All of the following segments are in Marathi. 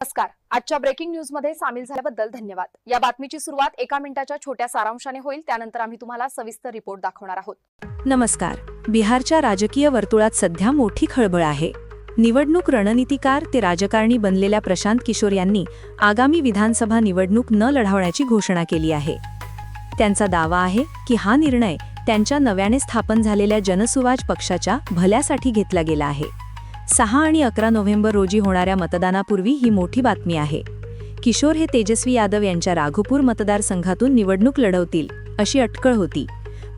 नमस्कार. आजच्या ब्रेकिंग न्यूजमध्ये सामील झाल्याबद्दल धन्यवाद. या बातमीची सुरुवात एका मिनिटाच्या छोट्या सारांशाने होईल. त्यानंतर आम्ही तुम्हाला सविस्तर रिपोर्ट दाखवणार आहोत. नमस्कार. बिहारच्या राजकीय वर्तुळात सध्या मोठी खळबळ आहे. निवडणूक रणनीतिकार ते राजकारणी बनलेल्या प्रशांत किशोर यांनी आगामी विधानसभा निवडणूक न लढवण्याची घोषणा केली आहे. त्यांचा दावा आहे की हा निर्णय त्यांच्या नव्याने स्थापन झालेल्या जनसुवाज पक्षाच्या भल्यासाठी घेतला गेला आहे. सहा आणि अकरा नोव्हेंबर रोजी होणाऱ्या मतदानापूर्वी ही मोठी बातमी आहे. किशोर हे तेजस्वी यादव यांच्या राघोपूर मतदारसंघातून निवडणूक लढवतील अशी अटकळ होती.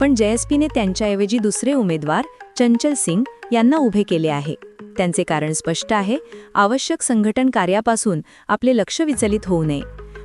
पण जेएसपीने त्यांच्याऐवजी दुसरे उमेदवार चंचल सिंग यांना उभे केले आहे. त्यांचे कारण स्पष्ट आहे आवश्यक संघटन कार्यापासून आपले लक्ष विचलित होऊ नये.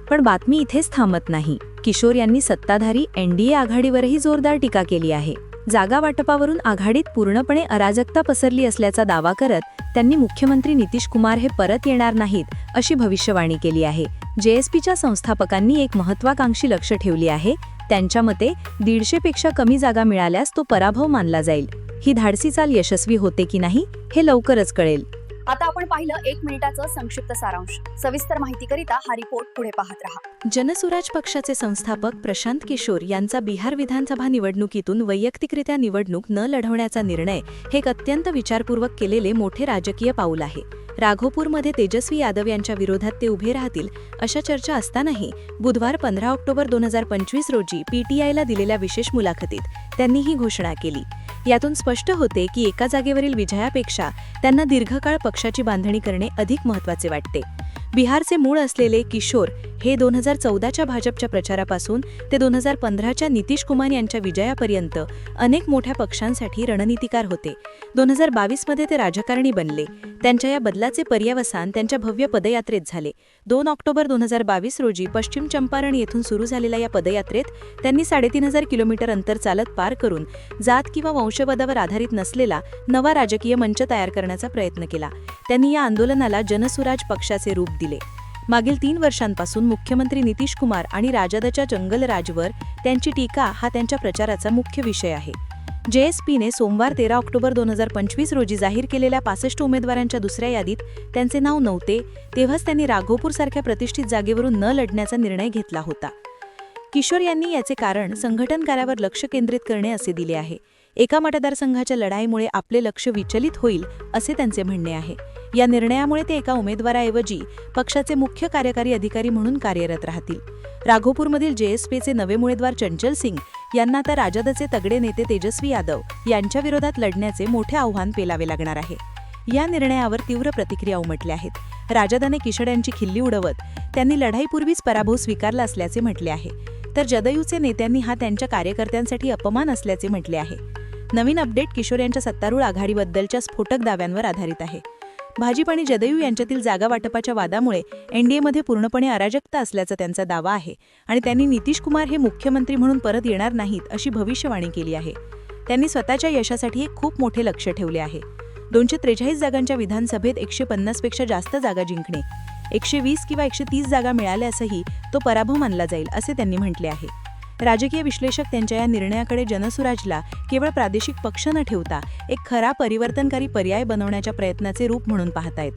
पण बातमी इथेच थांबत नाही. किशोर यांनी सत्ताधारी एनडीए आघाडीवरही जोरदार टीका केली आहे. जागा वाटपावरून आघाडीत पूर्णपणे अराजकता पसरली असल्याचा दावा करत त्यांनी मुख्यमंत्री नितीश कुमार हे परत येणार नाहीत अशी भविष्यवाणी केली आहे. जेएसपीच्या संस्थापकांनी एक महत्वाकांक्षी लक्ष ठेवली आहे. त्यांच्या मते दीडशेपेक्षा कमी जागा मिळाल्यास तो पराभव मानला जाईल. ही धाडसी चाल यशस्वी होते की नाही हे लवकरच कळेल. आता आपण पाहिलं एक मिनिटाचं संक्षिप्त सारांश. सविस्तर माहितीकरिता हा रिपोर्ट पुढे पाहत राहा. जनसुराज पक्षाचे संस्थापक प्रशांत किशोर यांचा बिहार विधानसभा निवडणुकीतून वैयक्तिकरित्या निवडणूक न लढवण्याचा निर्णय हे एक अत्यंत विचारपूर्वक केलेले मोठे राजकीय पाऊल आहे. राघोपूरमध्ये तेजस्वी यादव यांच्या विरोधात ते उभे राहतील अशा चर्चा असतानाही बुधवार पंधरा ऑक्टोबर दोन हजार पंचवीस रोजी पीटीआयला दिलेल्या विशेष मुलाखतीत त्यांनी ही घोषणा केली. यातून स्पष्ट होते की एका जागेवरील विजयापेक्षा त्यांना दीर्घकाळ पक्षाची बांधणी करणे अधिक महत्त्वाचे वाटते. बिहारचे मूळ असलेले किशोर हे दोन हजार चौदाच्या भाजपच्या प्रचारापासून ते दोन हजार पंधराच्या नितीश कुमार यांच्या विजयापर्यंत अनेक मोठ्या पक्षांसाठी रणनीतिकार होते. दोन हजार बावीसमध्ये ते राजकारणी बनले. त्यांच्या या बदलाचे पर्यावसान त्यांच्या भव्य पदयात्रेत झाले. दोन ऑक्टोबर दोन हजार बावीस रोजी पश्चिम चंपारण येथून सुरू झालेल्या या पदयात्रेत त्यांनी साडेतीन हजार किलोमीटर अंतर चालत पार करून जात किंवा वंशवादावर आधारित नसलेला नवा राजकीय मंच तयार करण्याचा प्रयत्न केला. त्यांनी या आंदोलनाला जनसुराज पक्षाचे रूप दिले. मागील तीन वर्षांपासून मुख्यमंत्री नितीश कुमार आणि राजदच्या जंगलराजवर त्यांची टीका हा त्यांच्या प्रचाराचा मुख्य विषय आहे. जेएसपीने सोमवार तेरा ऑक्टोबर दोन हजार पंचवीस रोजी जाहीर केलेल्या पासष्ट उमेदवारांच्या दुसऱ्या यादीत त्यांचे नाव नव्हते तेव्हाच त्यांनी राघोपूरसारख्या प्रतिष्ठित जागेवरून न लढण्याचा निर्णय घेतला होता. किशोर यांनी याचे कारण संघटनकारावर लक्ष केंद्रित करणे असे दिले आहे. एका मतदारसंघाच्या लढाईमुळे आपले लक्ष विचलित होईल असे त्यांचे म्हणणे आहे. या निर्णयामुळे ते एका उमेदवाराऐवजी पक्षाचे मुख्य कार्यकारी अधिकारी म्हणून कार्यरत राहतील. राघोपूरमधील जेएसपीचे नवे उमेदवार चंचल सिंग यांना आता राजदचे तगडे नेते तेजस्वी यादव यांच्या विरोधात लढण्याचे मोठे आव्हान पेलावे लागणार आहे. या निर्णयावर तीव्र प्रतिक्रिया उमटल्या आहेत. राजदाने किशोर यांची खिल्ली उडवत त्यांनी लढाईपूर्वीच पराभव स्वीकारला असल्याचे म्हटले आहे. तर जदयूचे नेत्यांनी हा त्यांच्या कार्यकर्त्यांसाठी अपमान असल्याचे म्हटले आहे. नवीन अपडेट किशोर यांच्या सत्तारूढ आघाडीबद्दलच्या स्फोटक दाव्यांवर आधारित आहे. भाजप आणि जदयू यांच्यातील जागा वाटपाच्या वादामुळे एनडीएमध्ये पूर्णपणे अराजकता असल्याचा त्यांचा दावा आहे आणि त्यांनी नितीश कुमार हे मुख्यमंत्री म्हणून परत येणार नाहीत अशी भविष्यवाणी केली आहे. त्यांनी स्वतःच्या यशासाठी एक खूप मोठे लक्ष ठेवले आहे. दोनशे त्रेचाळीस जागांच्या विधानसभेत एकशे पन्नासपेक्षा जास्त जागा जिंकणे एकशे वीस किंवा एकशे तीस जागा मिळाल्यासही तो पराभव मानला जाईल असे त्यांनी म्हटले आहे. राजकीय विश्लेषक त्यांच्या या निर्णयाकडे जनसुराजला केवळ प्रादेशिक पक्ष न ठेवता एक खरा परिवर्तनकारी पर्याय बनवण्याच्या प्रयत्नाचे रूप म्हणून पाहतायत.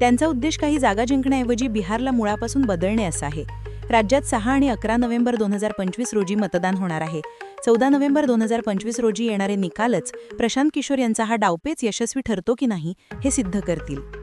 त्यांचा उद्देश काही जागा जिंकण्याऐवजी बिहारला मुळापासून बदलणे असा आहे. राज्यात सहा आणि अकरा नोव्हेंबर दोन हजार पंचवीस रोजी मतदान होणार आहे. चौदा नोव्हेंबर दोन हजार पंचवीस रोजी येणारे निकालच प्रशांत किशोर यांचा हा डावपेच यशस्वी ठरतो की नाही हे सिद्ध करतील.